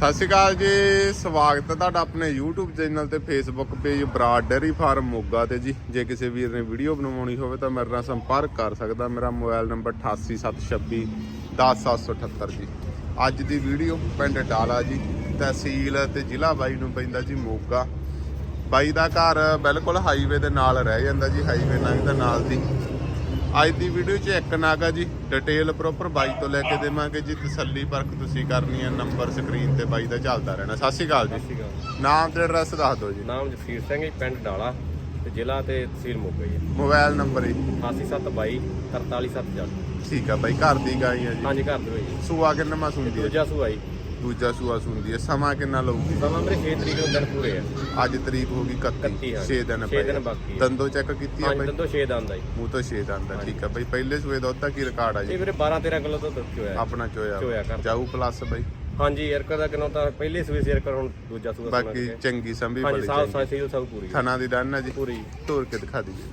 ਸਤਿ ਸ਼੍ਰੀ ਅਕਾਲ ਜੀ, ਸਵਾਗਤ ਹੈ ਤੁਹਾਡਾ ਆਪਣੇ YouTube ਚੈਨਲ ਤੇ Facebook ਪੇਜ ਬਰਾਡ ਡੇਅਰੀ ਫਾਰਮ ਮੋਗਾ ਤੇ ਜੀ। ਜੇ ਕਿਸੇ ਵੀਰ ਨੇ ਵੀਡੀਓ ਬਣਵਾਉਣੀ ਹੋਵੇ ਤਾਂ ਮੇਰੇ ਨਾਲ ਸੰਪਰਕ ਕਰ ਸਕਦਾ, ਮੇਰਾ ਮੋਬਾਈਲ ਨੰਬਰ 8876 10778 ਜੀ। ਅੱਜ ਦੀ ਵੀਡੀਓ ਪਿੰਡ ਡਾਲਾ ਜੀ, ਤਹਿਸੀਲ ਤੇ ਜ਼ਿਲ੍ਹਾ ਬਾਈ ਨੂੰ ਪੈਂਦਾ ਜੀ ਮੋਗਾ। ਬਾਈ ਦਾ ਘਰ ਬਿਲਕੁਲ ਹਾਈਵੇ ਦੇ ਨਾਲ ਰਹਿ ਜਾਂਦਾ ਜੀ ਹਾਈਵੇ ਲੰਘਦਾ ਨਾਲ ਦੀ। ਅੱਜ ਦੀ ਵੀਡੀਓ 'ਚ ਇੱਕ ਨਾਗਾ ਜੀ ਡਿਟੇਲ ਪ੍ਰੋਪਰ ਬਾਈ ਤੋਂ ਲੈ ਕੇ ਦੇਵਾਂਗੇ ਜੀ ਤਸੱਲੀ ਪਰਖ ਤੁਸੀਂ ਕਰਨੀ ਹੈ ਨੰਬਰ ਸਕਰੀਨ ਤੇ ਬਾਈ ਦਾ ਚੱਲਦਾ ਰਹਿਣਾ। ਸਤਿ ਸ਼੍ਰੀ ਅਕਾਲ ਜੀ। ਨਾਮ ਤੇ ਐਡਰੈਸ ਦੱਸ ਦਿਓ ਜੀ। ਨਾਮ ਜਫੀਰ ਸਿੰਘ ਜੀ ਪਿੰਡ ਡਾਲਾ ਤੇ ਜ਼ਿਲ੍ਹਾ ਤੇ ਤਹਿਸੀਲ ਮੋਗਾ ਜੀ। ਮੋਬਾਈਲ ਨੰਬਰ ਜੀ। 8722 43740 ਠੀਕ ਆ ਬਾਈ ਘਰ ਦੀ ਗਾਈ ਆ ਜੀ। ਹਾਂਜੀ ਘਰ ਦੇ ਹੋਈ ਜੀ। ਸੂਆ ਕਿੰਨਾ ਮਾ ਸੁੰਦੀ ਹੈ ਦੂਜਾ ਸੂਆ ਜੀ। ਦੂਜਾ ਸੂਆ ਸੁੰਦੀ ਹੈ ਸਮਾਂ ਕਿੰਨਾ ਲਊਗੀ? ਸਮਾਂ ਮੇਰੇ 6 ਤਰੀਕ ਨੂੰ ਦਿਨ ਪੂਰੇ ਆ। ਅੱਜ ਤਰੀਕ ਹੋ ਗਈ 31 31 ਹਾਂ। 6 ਦਿਨ ਬਾਕੀ ਆ। ਦੰਦੋ ਚੈੱਕ ਕੀਤੀ ਆ ਹਾਂਜੀ ਬਾਈ? ਦੰਦੋ 6 ਦਾ ਆਂਦਾ ਜੀ। ਮੂੰਹ ਤੋਂ 6 ਦੰਦ ਆ ਠੀਕ ਆ ਬਾਈ। ਪਹਿਲੇ ਸੂਏ ਦਾ ਉਹਦਾ ਕੀ ਰਿਕਾਰਡ ਆ ਇਹ ਜੀ ਵੀਰੇ 12 13 ਕਿਲੋ ਤੋਂ ਦੁੱਧ ਚੋਇਆ। ਆਪਣਾ ਚੋਇਆ। ਜਾਊ ਪਲੱਸ ਬਾਈ? ਹਾਂਜੀ ਏਰਕਰ ਦਾ ਕਿਨੋ ਤਾਂ ਪਹਿਲੇ ਸੂਏ ਸੀ ਏਰਕਰ ਹੁਣ ਦੂਜਾ ਸੂਆ ਬਾਕੀ। ਚੰਗੀ ਸੰਭੀ ਹਾਂਜੀ ਬੜੀ ਚੰਗੀ। ਸਾਫ਼ ਸਹੀ ਸਭ ਪੂਰੀ ਥਣਾ ਦੀ ਡਨ ਹੈ ਜੀ। ਪੂਰੀ। ਤੋੜ ਕੇ ਦਿਖਾ ਦਈਏ।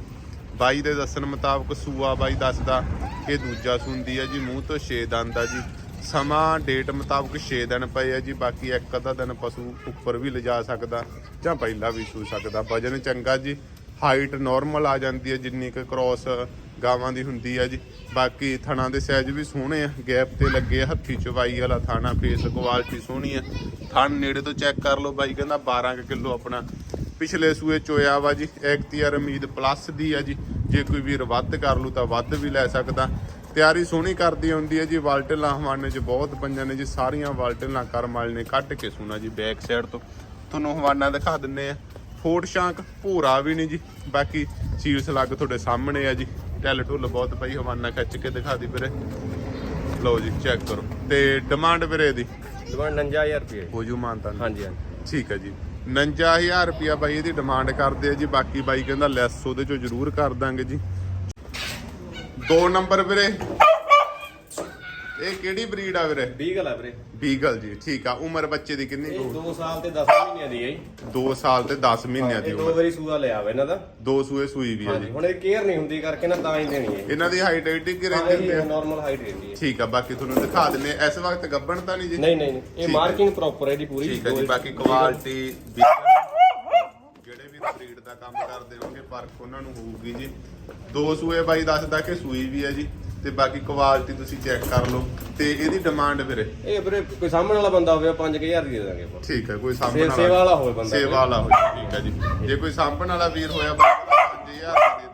ਬਾਈ ਦੇ ਦੱਸਣ ਮੁਤਾਬਕ ਸੂਆ ਬਾਈ ਦੱਸਦਾ ਕਿ ਦੂਜਾ ਸੁੰਦੀ ਹੈ ਜੀ ਮੂੰਹ ਤੋਂ 6 ਦੰਦ ਆ ਜੀ। ਸਮਾਂ ਡੇਟ ਮੁਤਾਬਕ 6 ਦਿਨ ਪਏ ਆ ਜੀ ਬਾਕੀ ਇੱਕ ਅੱਧਾ ਦਿਨ ਪਸ਼ੂ ਉੱਪਰ ਵੀ ਲਿਜਾ ਸਕਦਾ ਜਾਂ ਪਹਿਲਾਂ ਵੀ ਸੂ ਸਕਦਾ। ਵਜਨ ਚੰਗਾ ਜੀ ਹਾਈਟ ਨਾਰਮਲ ਆ ਜਾਂਦੀ ਹੈ ਜਿੰਨੀ ਕੁ ਕ੍ਰੋਸ ਗਾਵਾਂ ਦੀ ਹੁੰਦੀ ਹੈ ਜੀ। ਬਾਕੀ ਥਣਾ ਦੇ ਸਾਈਜ਼ ਵੀ ਸੋਹਣੇ ਆ ਗੈਪ ਤੇ ਲੱਗੇ ਆ, ਹੱਥੀ ਚਵਾਈ ਵਾਲਾ ਥਾਣਾ ਫੇਸ ਕੁਆਲਿਟੀ ਸੋਹਣੀ ਆ। ਥਣ ਨੇੜੇ ਤੋਂ ਚੈੱਕ ਕਰ ਲਓ ਬਾਈ ਕਹਿੰਦਾ 12 ਕਿਲੋ ਆਪਣਾ। ਪਿਛਲੇ ਸੂਏ ਚੋਇਆ ਵਾ ਜੀ ਐਕਟੀਆਰ ਉਮੀਦ ਪਲੱਸ ਦੀ ਆ ਜੀ। ਜੇ ਕੋਈ ਵੀਰ ਵੱਧ ਕਰ ਲੂ ਤਾਂ ਵੱਧ ਵੀ ਲੈ ਸਕਦਾ। ਤਿਆਰੀ ਸੋਹਣੀ ਕਰਦੀ ਹੁੰਦੀ ਹੈ ਜੀ ਵਾਲਟਲਾਂ ਹਵਾਨੇ 'ਚ ਬਹੁਤ ਪੰਜਾਂ ਨੇ ਜੀ ਸਾਰੀਆਂ ਵਾਲਟਲਾਂ ਕਰਮ ਵਾਲੇ ਨੇ ਕੱਢ ਕੇ ਸੁਣਾ ਜੀ ਬੈਕ ਸਾਈਡ ਤੋਂ। ਤੁਹਾਨੂੰ ਹਵਾਨਾ ਦਿਖਾ ਦਿੰਨੇ ਆ। ਫੋਟ ਸ਼ਾਂਕ ਭੂਰਾ ਵੀ ਨਹੀਂ ਜੀ ਬਾਕੀ ਸੀਲਸ ਲੱਗ ਤੁਹਾਡੇ ਸਾਹਮਣੇ ਆ ਜੀ। ਟੈਲ ਟੁੱਲ ਬਹੁਤ ਪਈ ਹਵਾਨਾ ਖਿੱਚ ਕੇ ਦਿਖਾ ਦੀ ਵੀਰੇ। ਲਓ ਜੀ ਚੈੱਕ ਕਰੋ। ਤੇ ਡਿਮਾਂਡ ਵੀਰੇ ਦੀ? ਡਿਮਾਂਡ 59000 ਰੁਪਏ ਹੋ ਜੂ। ਮਾਨਤਾ ਹਾਂਜੀ ਹਾਂਜੀ। ਠੀਕ ਹੈ ਜੀ। 59000 ਰੁਪਿਆ ਬਾਈ ਇਹਦੀ ਡਿਮਾਂਡ ਕਰਦੇ ਆ ਜੀ ਬਾਕੀ ਬਾਈ ਕਹਿੰਦਾ ਲੈਸ ਉਹਦੇ ਚੋਂ ਜ਼ਰੂਰ ਕਰ ਦਾਂਗੇ ਜੀ। ਦੋ ਨੰਬਰ ਵੀਰੇ। ਇਹ ਕਿਹੜੀ ਬਰੀਡ ਆ ਵੀਰੇ? ਬੀਗਲ ਆ ਵੀਰੇ। ਬੀਗਲ ਜੀ ਠੀਕ ਆ। ਉਮਰ ਬੱਚੇ ਦੀ ਕਿੰਨੀ ਇਹ ਕੁ 2 ਸਾਲ ਤੇ 10 ਮਹੀਨਿਆਂ ਦੀ ਹੈ ਜੀ। 2 ਸਾਲ ਤੇ 10 ਮਹੀਨਿਆਂ ਦੀ ਇਹ ਦੋ ਉਮਰ ਵਾਰੀ ਸੂਆ ਲਿਆ ਵਾ ਇਹਨਾਂ ਦਾ। ਦੋ ਸੂਏ ਸੂਈ ਵੀ ਆ ਹਾਂਜੀ ਜੀ। ਹੁਣ ਇਹ ਕੇਅਰ ਨਹੀਂ ਹੁੰਦੀ ਕਰਕੇ ਨਾ ਤਾਂ ਹੀ ਦੇਣੀ ਹੈ। ਇਹਨਾਂ ਦੀ ਹਾਈਟ ਐਡੀ ਕਿ ਰਹਿੰਦੀ ਇਹ ਹੈ ਨਾਰਮਲ ਹਾਈਟ ਰਹਿੰਦੀ ਹੈ। ਠੀਕ ਆ ਬਾਕੀ ਤੁਹਾਨੂੰ ਦਿਖਾ ਦਿੰਨੇ ਆ। ਇਸ ਵਕਤ ਗੱਬਣ ਤਾਂ ਨਹੀਂ ਜੀ? ਨਹੀਂ ਨਹੀਂ ਨਹੀਂ, ਇਹ। ਮਾਰਕਿੰਗ ਪ੍ਰੋਪਰ ਹੈ ਜੀ ਪੂਰੀ। ਠੀਕ ਹੈ ਜੀ ਬਾਕੀ ਕੁਆਲਿਟੀ ਬਰੀਡ ਦਾ ਕੰਮ ਕਰਦੇ ਹੋਣਗੇ ਪਰਖ ਉਹਨਾਂ ਨੂੰ ਹੋਊਗੀ ਜੀ। ਦੋ ਸੂਏ ਬਾਈ ਦੱਸਦਾ ਕਿ ਸੂਈ ਵੀ ਹੈ ਜੀ ਤੇ ਬਾਕੀ ਕੁਆਲਿਟੀ ਤੁਸੀਂ ਚੈੱਕ ਕਰ ਲਓ। ਤੇ ਇਹਦੀ ਡਿਮਾਂਡ ਵੀਰੇ? ਇਹ ਵੀਰੇ ਕੋਈ ਸਾਹਮਣੇ ਵਾਲਾ ਬੰਦਾ ਹੋਵੇ 5000 ਦੀ ਦੇ ਦਾਂਗੇ ਆਪਾਂ। ਠੀਕ ਹੈ ਕੋਈ ਸਾਂਭਣ ਸੇ- ਵਾਲਾ। ਸੇਵਾ ਵਾਲਾ ਹੋਵੇ ਬੰਦਾ ਸੇਵਾ ਵਾਲਾ ਹੋਵੇ ਠੀਕ ਹੈ ਜੀ। ਜੇ ਕੋਈ ਸਾਂਭਣ ਵਾਲਾ ਵੀਰ ਹੋਇਆ ਬਾਈ 5000 ਦੇ